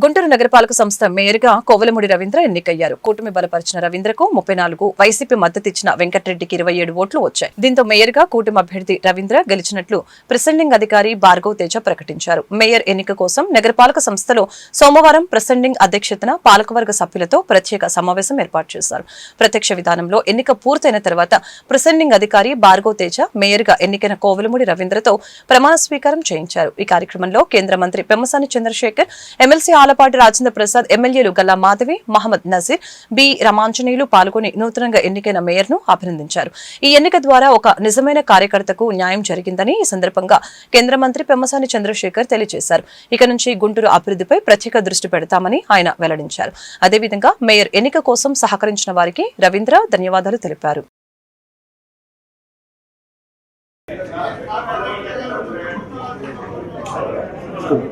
గుంటూరు నగరపాలక సంస్థ మేయర్గా కోవలముడి రవీంద్ర ఎన్నికయ్యారు. కూటమి బలపరిచిన రవీంద్రకు ముప్పై నాలుగు వైసీపీ మద్దతిచ్చిన వెంకటరెడ్డికి ఇరవై ఏడు ఓట్లు వచ్చాయి. దీంతో మేయర్గా కూటమి అభ్యర్థి రవీంద్ర గెలిచినట్లు ప్రిసెండింగ్ అధికారి భార్గవ్ తేజ ప్రకటించారు. మేయర్ ఎన్నిక కోసం నగరపాలక సంస్థలో సోమవారం ప్రిసెండింగ్ అధ్యక్షతన పాలకవర్గ సభ్యులతో ప్రత్యేక సమావేశం ఏర్పాటు చేశారు. ప్రత్యక్ష విధానంలో ఎన్నిక పూర్తయిన తర్వాత ప్రిసెండింగ్ అధికారి భార్గవ్ తేజ మేయర్గా ఎన్నికైన కోవలముడి రవీంద్రతో ప్రమాణ స్వీకారం చేయించారు. ఈ కార్యక్రమంలో కేంద్ర మంత్రి పెమ్మసాని చంద్రశేఖర్ ఎమ్మెల్సీ ఆలపాటి రాజేంద్ర ప్రసాద్ ఎమ్మెల్యేలు గల్లా మాధవి మహమ్మద్ నజీర్ బి. రమాంజనేయులు పాల్గొని నూతనంగా ఎన్నికైన మేయర్ను అభినందించారు. ఈ ఎన్నిక ద్వారా ఒక నిజమైన కార్యకర్తకు న్యాయం జరిగిందని ఈ సందర్భంగా కేంద్ర మంత్రి పెమ్మసాని చంద్రశేఖర్ తెలియజేశారు. ఇక నుంచి గుంటూరు అభివృద్ధిపై ప్రత్యేక దృష్టి పెడతామని ఆయన వెల్లడించారు. అదేవిధంగా మేయర్ ఎన్నిక కోసం సహకరించిన వారికి రవీంద్ర ధన్యవాదాలు తెలిపారు. Oh.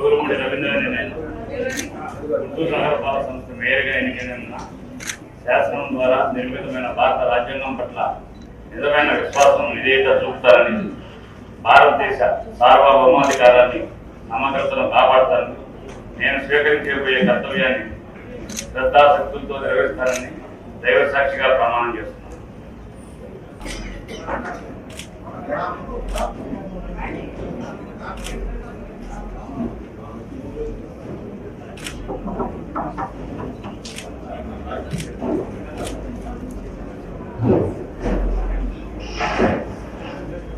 గౌరవముడి రవీంద్ర నేను గుంటూరు నగరపాలక సంస్థ మేయర్గా ఎన్నికైన శాసనం ద్వారా నిర్మితమైన భారత రాజ్యాంగం పట్ల నిజమైన విశ్వాసం విధేయత చూపుతారని భారతదేశ సార్వభౌమాధికారాన్ని సమగ్రతను కాపాడతారని నేను స్వీకరించబోయే కర్తవ్యాన్ని శ్రద్ధాశక్తులతో నిర్వహిస్తారని దైవ సాక్షిగా ప్రమాణం చేస్తున్నాను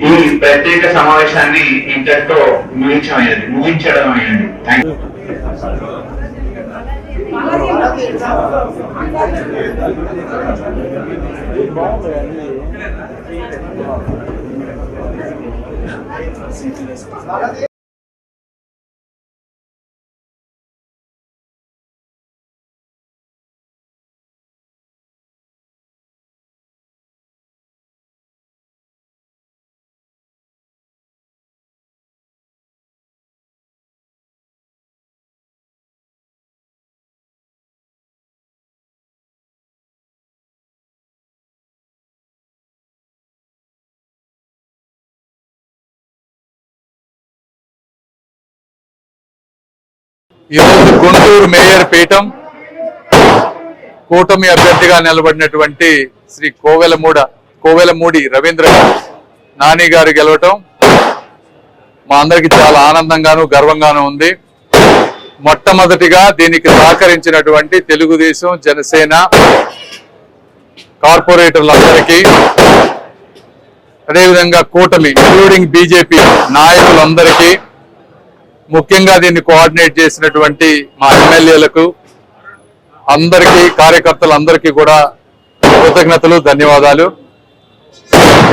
ఈ ప్రత్యేక సమావేశాన్ని ఇంతటితో ముగించమైనది ముగించడం అయినది థ్యాంక్ యూ ఈరోజు గుంటూరు మేయర్ పీఠం కూటమి అభ్యర్థిగా నిలబడినటువంటి శ్రీ కోవెలమూడ కోవెలమూడి రవీంద్ర నాని గారు గెలవటం మా అందరికి చాలా ఆనందంగాను గర్వంగాను ఉంది. మొట్టమొదటిగా దీనికి సహకరించినటువంటి తెలుగుదేశం జనసేన కార్పొరేటర్లందరికీ అదేవిధంగా కూటమి ఇంక్లూడింగ్ బీజేపీ నాయకులందరికీ ముఖ్యంగా దీన్ని కోఆర్డినేట్ చేసినటువంటి మా ఎమ్మెల్యేలకు అందరికీ కార్యకర్తలందరికీ కూడా కృతజ్ఞతలు ధన్యవాదాలు.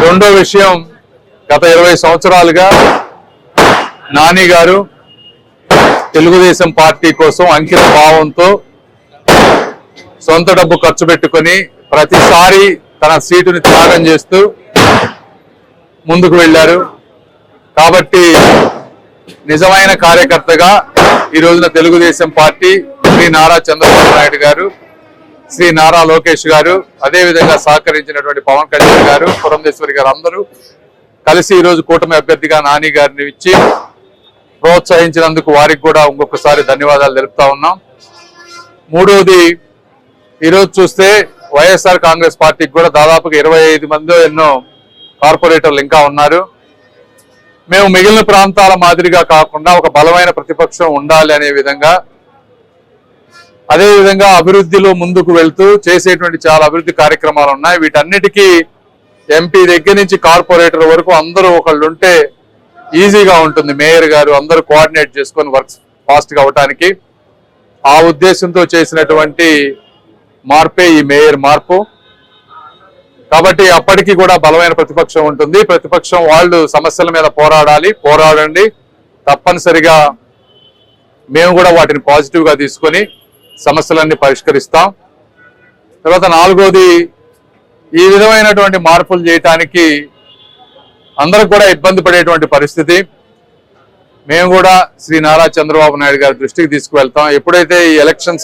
రెండో విషయం గత ఇరవై సంవత్సరాలుగా నాని గారు తెలుగుదేశం పార్టీ కోసం అంకిత భావంతో సొంత డబ్బు ఖర్చు పెట్టుకొని ప్రతిసారి తన సీటుని త్యాగం చేస్తూ ముందుకు వెళ్ళారు. కాబట్టి నిజమైన కార్యకర్తగా ఈ రోజున తెలుగుదేశం పార్టీ శ్రీ నారా చంద్రబాబు నాయుడు గారు శ్రీ నారా లోకేష్ గారు అదే విధంగా సహకరించినటువంటి పవన్ కళ్యాణ్ గారు పురంధేశ్వరి గారు అందరూ కలిసి ఈ రోజు కూటమి అభ్యర్థిగా నాని గారిని ఇచ్చి ప్రోత్సహించినందుకు వారికి కూడా ఇంకొకసారి ధన్యవాదాలు తెలుపుతా ఉన్నాం. మూడవది ఈరోజు చూస్తే వైఎస్ఆర్ కాంగ్రెస్ పార్టీకి కూడా దాదాపుగా ఇరవై ఐదు మంది ఎన్నో కార్పొరేటర్లు ఇంకా ఉన్నారు. మేము మిగిలిన ప్రాంతాల మాదిరిగా కాకుండా ఒక బలమైన ప్రతిపక్షం ఉండాలి అనే విధంగా అదేవిధంగా అభివృద్ధిలో ముందుకు వెళ్తూ చేసేటువంటి చాలా అభివృద్ధి కార్యక్రమాలు ఉన్నాయి. వీటన్నిటికీ ఎంపీ దగ్గర నుంచి కార్పొరేటర్ వరకు అందరూ ఒకళ్ళు ఉంటే ఈజీగా ఉంటుంది. మేయర్ గారు అందరూ కోఆర్డినేట్ చేసుకొని వర్క్స్ ఫాస్ట్గా అవటానికి ఆ ఉద్దేశంతో చేసినటువంటి మార్పే ఈ మేయర్ మార్పు. కాబట్టి అప్పటికి కూడా బలమైన ప్రతిపక్షం ఉంటుంది. ప్రతిపక్షం వాళ్ళు సమస్యల మీద పోరాడాలి. పోరాడండి. తప్పనిసరిగా మేము కూడా వాటిని పాజిటివ్గా తీసుకొని సమస్యలన్నీ పరిష్కరిస్తాం. తర్వాత నాలుగోది ఈ విధమైనటువంటి మార్పులు చేయటానికి అందరికి కూడా ఇబ్బంది పడేటువంటి పరిస్థితి. మేము కూడా శ్రీ నారా చంద్రబాబు నాయుడు గారి దృష్టికి తీసుకువెళ్తాం. ఎప్పుడైతే ఈ ఎలక్షన్స్